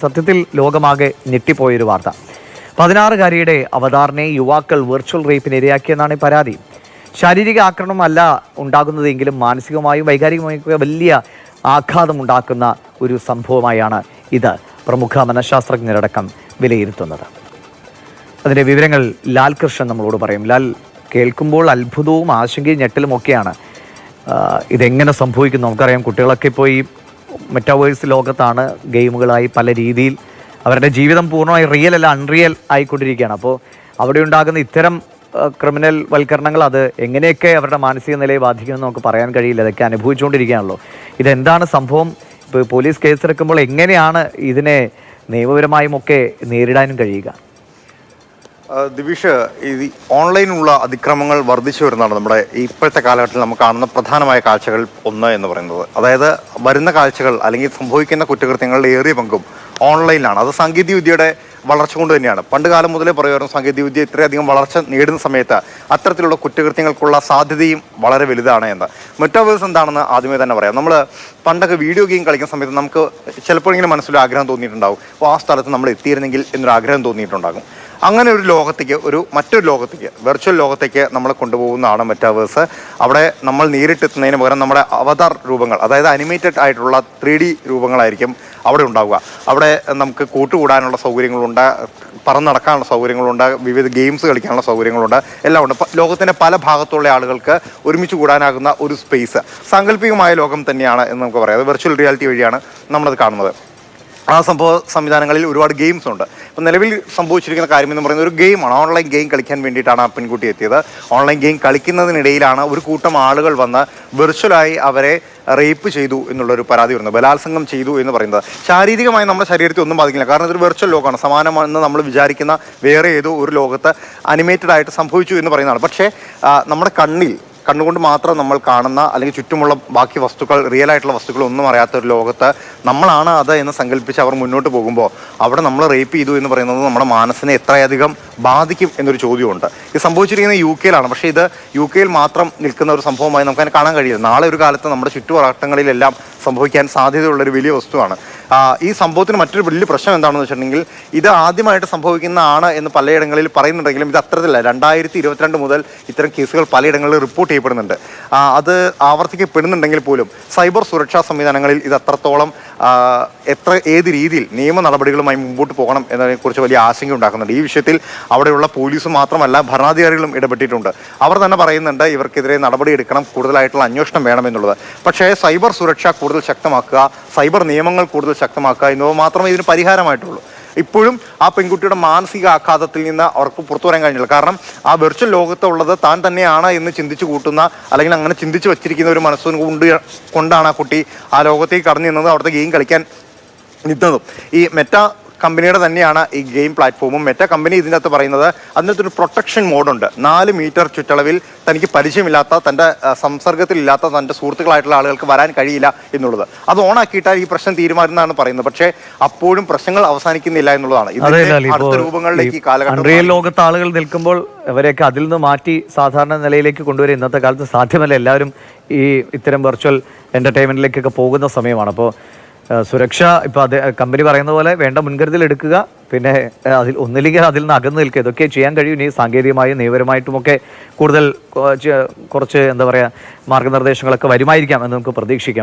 സത്യത്തിൽ ലോകമാകെ ഞെട്ടിപ്പോയൊരു വാർത്ത. പതിനാറുകാരിയുടെ അവതാറിനെ യുവാക്കൾ വെർച്വൽ റേപ്പിന് ഇരയാക്കിയെന്നാണ് പരാതി. ശാരീരിക ആക്രമണമല്ല ഉണ്ടാകുന്നതെങ്കിലും മാനസികമായും വൈകാരികമായും വലിയ ആഘാതം ഉണ്ടാക്കുന്ന ഒരു സംഭവമായാണ് ഇത് പ്രമുഖ മനഃശാസ്ത്രജ്ഞരടക്കം വിലയിരുത്തുന്നത്. അതിന്റെ വിവരങ്ങൾ ലാൽ കൃഷ്ണൻ നമ്മളോട് പറയും. ലാൽ കേൾക്കുമ്പോൾ അത്ഭുതവും ആശങ്കയും ഞെട്ടലും ഒക്കെയാണ് ഇതെങ്ങനെ സംഭവിക്കുന്നു? നമുക്കറിയാം കുട്ടികളൊക്കെ ഇപ്പോൾ ഈ മെറ്റാവേഴ്സ് ലോകത്താണ് ഗെയിമുകളായി പല രീതിയിൽ അവരുടെ ജീവിതം പൂർണമായി റിയൽ അല്ല അൺറിയൽ ആയിക്കൊണ്ടിരിക്കുകയാണ്. അപ്പോൾ അവിടെ ഉണ്ടാകുന്ന ഇത്തരം ക്രിമിനൽ വൽക്കരണങ്ങൾ അത് എങ്ങനെയൊക്കെ അവരുടെ മാനസിക നിലയെ ബാധിക്കുമെന്ന് നമുക്ക് പറയാൻ കഴിയില്ല. ഇതൊക്കെ അനുഭവിച്ചുകൊണ്ടിരിക്കുകയാണല്ലോ. ഇതെന്താണ് സംഭവം? ഇപ്പോൾ പോലീസ് കേസെടുക്കുമ്പോൾ എങ്ങനെയാണ് ഇതിനെ നിയമപരമായും ഒക്കെ നേരിടാനും കഴിയുക? ദിവിഷ് ഈ ഓൺലൈനിലുള്ള അതിക്രമങ്ങൾ വർദ്ധിച്ചു വരുന്നതാണ് നമ്മുടെ ഇപ്പോഴത്തെ കാലഘട്ടത്തിൽ നമുക്ക് കാണുന്ന പ്രധാനമായ കാഴ്ചകൾ ഒന്ന് എന്ന് പറയുന്നത്. അതായത് വരുന്ന കാഴ്ചകൾ അല്ലെങ്കിൽ സംഭവിക്കുന്ന കുറ്റകൃത്യങ്ങളുടെ ഏറിയ പങ്കും ഓൺലൈനിലാണ്. അത് സാങ്കേതിക വിദ്യയുടെ വളർച്ച കൊണ്ട് തന്നെയാണ്. പണ്ട് കാലം മുതലേ പറയുമായിരുന്നു സാങ്കേതിക വിദ്യ ഇത്രയധികം വളർച്ച നേടുന്ന സമയത്ത് അത്തരത്തിലുള്ള കുറ്റകൃത്യങ്ങൾക്കുള്ള സാധ്യതയും വളരെ വലുതാണ് എന്ന്. മെറ്റാവേഴ്സ് എന്താണെന്ന് ആദ്യമേ തന്നെ പറയാം. നമ്മൾ പണ്ടൊക്കെ വീഡിയോ ഗെയിം കളിക്കുന്ന സമയത്ത് നമുക്ക് ചിലപ്പോഴെങ്കിലും മനസ്സിലൊരു ആഗ്രഹം തോന്നിയിട്ടുണ്ടാകും അപ്പോൾ ആ സ്ഥലത്ത് നമ്മൾ എത്തിയിരുന്നെങ്കിൽ എന്നൊരു ആഗ്രഹം തോന്നിയിട്ടുണ്ടാകും. അങ്ങനെ ഒരു ലോകത്തേക്ക് ഒരു മറ്റൊരു ലോകത്തേക്ക് വെർച്വൽ ലോകത്തേക്ക് നമ്മളെ കൊണ്ടുപോകുന്നതാണ് മെറ്റാവേഴ്സ് അവിടെ നമ്മൾ നേരിട്ടെത്തുന്നതിന് പകരം നമ്മുടെ അവതാർ രൂപങ്ങൾ അതായത് അനിമേറ്റഡ് ആയിട്ടുള്ള ത്രീ ഡി രൂപങ്ങളായിരിക്കും അവിടെ ഉണ്ടാവുക. അവിടെ നമുക്ക് കൂട്ടുകൂടാനുള്ള സൗകര്യങ്ങളുണ്ട് പറന്ന് നടക്കാനുള്ള സൗകര്യങ്ങളുണ്ട് വിവിധ ഗെയിംസ് കളിക്കാനുള്ള സൗകര്യങ്ങളുണ്ട് എല്ലാം ഉണ്ട്. ലോകത്തിന്റെ പല ഭാഗത്തുള്ള ആളുകൾക്ക് ഒരുമിച്ച് കൂടാനാകുന്ന ഒരു സ്പേസ് സാങ്കല്പികമായ ലോകം തന്നെയാണ് എന്ന് നമുക്ക് പറയാം. വെർച്വൽ റിയാലിറ്റി വഴിയാണ് നമ്മളത് കാണുന്നത്. ആ സംഭവ സംവിധാനങ്ങളിൽ ഒരുപാട് ഗെയിംസ് ഉണ്ട്. ഇപ്പം നിലവിൽ സംഭവിച്ചിരിക്കുന്ന കാര്യം എന്ന് പറയുന്നത് ഒരു ഗെയിമാണ് ഓൺലൈൻ ഗെയിം കളിക്കാൻ വേണ്ടിയിട്ടാണ് ആ പെൺകുട്ടി എത്തിയത്. ഓൺലൈൻ ഗെയിം കളിക്കുന്നതിനിടയിലാണ് ഒരു കൂട്ടം ആളുകൾ വന്ന് വെർച്വലായി അവരെ റേപ്പ് ചെയ്തു എന്നുള്ളൊരു പരാതി വരുന്നത്. ബലാത്സംഗം ചെയ്തു എന്ന് പറയുന്നത്. ശാരീരികമായി നമ്മുടെ ശരീരത്തെ ഒന്നും ബാധിക്കില്ല. കാരണം ഇതൊരു വെർച്വൽ ലോകമാണ്. സമാനമെന്ന് നമ്മൾ വിചാരിക്കുന്ന വേറെ ഏതോ ഒരു ലോകത്ത് അനിമേറ്റഡ് ആയിട്ട് സംഭവിച്ചു എന്ന് പറയുന്നതാണ്. പക്ഷേ നമ്മുടെ കണ്ണിൽ കണ്ണുകൊണ്ട് മാത്രം നമ്മൾ കാണുന്ന അല്ലെങ്കിൽ ചുറ്റുമുള്ള ബാക്കി വസ്തുക്കൾ റിയൽ ആയിട്ടുള്ള വസ്തുക്കൾ ഒന്നും അറിയാത്ത ഒരു ലോകത്ത് നമ്മളാണ് അത് എന്ന് സങ്കല്പിച്ച് അവർ മുന്നോട്ട് പോകുമ്പോൾ അവിടെ നമ്മൾ റേപ്പ് ചെയ്തു എന്ന് പറയുന്നത് നമ്മുടെ മനസ്സിനെ എത്രയധികം ബാധിക്കും എന്നൊരു ചോദ്യമുണ്ട്. ഇത് സംഭവിച്ചിരിക്കുന്നത് യു കെയിലാണ് പക്ഷേ ഇത് യു കെയിൽ മാത്രം നിൽക്കുന്ന ഒരു സംഭവമായി നമുക്ക് അതിനെ കാണാൻ കഴിയില്ല. നാളെ ഒരു കാലത്ത് നമ്മുടെ ചുറ്റുവട്ടങ്ങളിലെല്ലാം സംഭവിക്കാൻ സാധ്യതയുള്ള ഒരു വലിയ വസ്തുവാണ്. ഈ സംഭവത്തിന് മറ്റൊരു വലിയ പ്രശ്നം എന്താണെന്ന് വെച്ചിട്ടുണ്ടെങ്കിൽ ഇത് ആദ്യമായിട്ട് സംഭവിക്കുന്നതാണ് എന്ന് പലയിടങ്ങളിൽ പറയുന്നുണ്ടെങ്കിലും ഇത് അത്തരത്തിലല്ല. രണ്ടായിരത്തി ഇരുപത്തിരണ്ട് മുതൽ ഇത്തരം കേസുകൾ പലയിടങ്ങളിൽ റിപ്പോർട്ട് ചെയ്യപ്പെടുന്നുണ്ട്. അത് ആവർത്തിക്കപ്പെടുന്നുണ്ടെങ്കിൽ പോലും സൈബർ സുരക്ഷാ സംവിധാനങ്ങളിൽ ഇത് അത്രത്തോളം എത്ര ഏത് രീതിയിൽ നിയമ നടപടികളുമായി മുമ്പോട്ട് പോകണം എന്നതിനെക്കുറിച്ച് വലിയ ആശങ്ക ഉണ്ടാക്കുന്നുണ്ട്. ഈ വിഷയത്തിൽ അവിടെയുള്ള പോലീസ് മാത്രമല്ല ഭരണാധികാരികളും ഇടപെട്ടിട്ടുണ്ട്. അവർ തന്നെ പറയുന്നുണ്ട് ഇവർക്കെതിരെ നടപടി എടുക്കണം കൂടുതലായിട്ടുള്ള അന്വേഷണം വേണമെന്നുള്ളത്. പക്ഷേ സൈബർ സുരക്ഷ കൂടുതൽ ശക്തമാക്കുക സൈബർ നിയമങ്ങൾ കൂടുതൽ ശക്തമാക്കുക എന്നിവ മാത്രമേ ഇതിന് പരിഹാരമായിട്ടുള്ളൂ. ഇപ്പോഴും ആ പെൺകുട്ടിയുടെ മാനസിക ആഘാതത്തിൽ നിന്ന് അവർക്ക് പുറത്തു വരാൻ കഴിഞ്ഞില്ല. കാരണം ആ വെർച്വൽ ലോകത്തുള്ളത് താൻ തന്നെയാണ് എന്ന് ചിന്തിച്ചു കൂട്ടുന്ന അല്ലെങ്കിൽ അങ്ങനെ ചിന്തിച്ചു വച്ചിരിക്കുന്ന ഒരു മനസ്സും കൊണ്ട് കൊണ്ടാണ് ആ കുട്ടി ആ ലോകത്തേക്ക് കടന്നു നിന്നത് അവിടുത്തെ ഗെയിം കളിക്കാൻ നിന്നതും. ഈ മെറ്റ കമ്പനിയുടെ തന്നെയാണ് ഈ ഗെയിം പ്ലാറ്റ്ഫോമും. മെറ്റ കമ്പനി ഇതിന്റെ അകത്ത് പറയുന്നത് അതിനകത്ത് ഒരു പ്രൊട്ടക്ഷൻ മോഡുണ്ട്. നാല് മീറ്റർ ചുറ്റളവിൽ തനിക്ക് പരിചയമില്ലാത്ത തന്റെ സംസർഗത്തിലില്ലാത്ത തന്റെ സുഹൃത്തുക്കളായിട്ടുള്ള ആളുകൾക്ക് വരാൻ കഴിയില്ല എന്നുള്ളത്. അത് ഓണാക്കിയിട്ടാൽ ഈ പ്രശ്നം തീരുമാനമെന്നാണ് പറയുന്നത്. പക്ഷേ അപ്പോഴും പ്രശ്നങ്ങൾ അവസാനിക്കുന്നില്ല എന്നുള്ളതാണ്. അടുത്ത രൂപങ്ങളിലേക്ക് ഈ കാലഘട്ടം റിയൽ ലോകത്ത് ആളുകൾ നിൽക്കുമ്പോൾ അവരെയൊക്കെ അതിൽ നിന്ന് മാറ്റി സാധാരണ നിലയിലേക്ക് കൊണ്ടുവരും ഇന്നത്തെ കാലത്ത് സാധ്യമല്ല. എല്ലാവരും ഈ ഇത്തരം വെർച്വൽ എന്റർടൈൻമെന്റിലേക്കൊക്കെ പോകുന്ന സമയമാണ്. അപ്പോൾ സുരക്ഷ ഇപ്പോൾ അത് കമ്പനി പറയുന്ന പോലെ വേണ്ട മുൻകരുതൽ എടുക്കുക പിന്നെ അതിൽ ഒന്നില്ലെങ്കിൽ അതിൽ നിന്ന് അകന്നു നിൽക്കുക. ഇതൊക്കെ ചെയ്യാൻ കഴിയും. ഇനി സാങ്കേതികമായും നിയമപരമായിട്ടുമൊക്കെ കൂടുതൽ കുറച്ച് എന്താ പറയുക മാർഗനിർദ്ദേശങ്ങളൊക്കെ വരുമായിരിക്കാം എന്ന് നമുക്ക് പ്രതീക്ഷിക്കാം.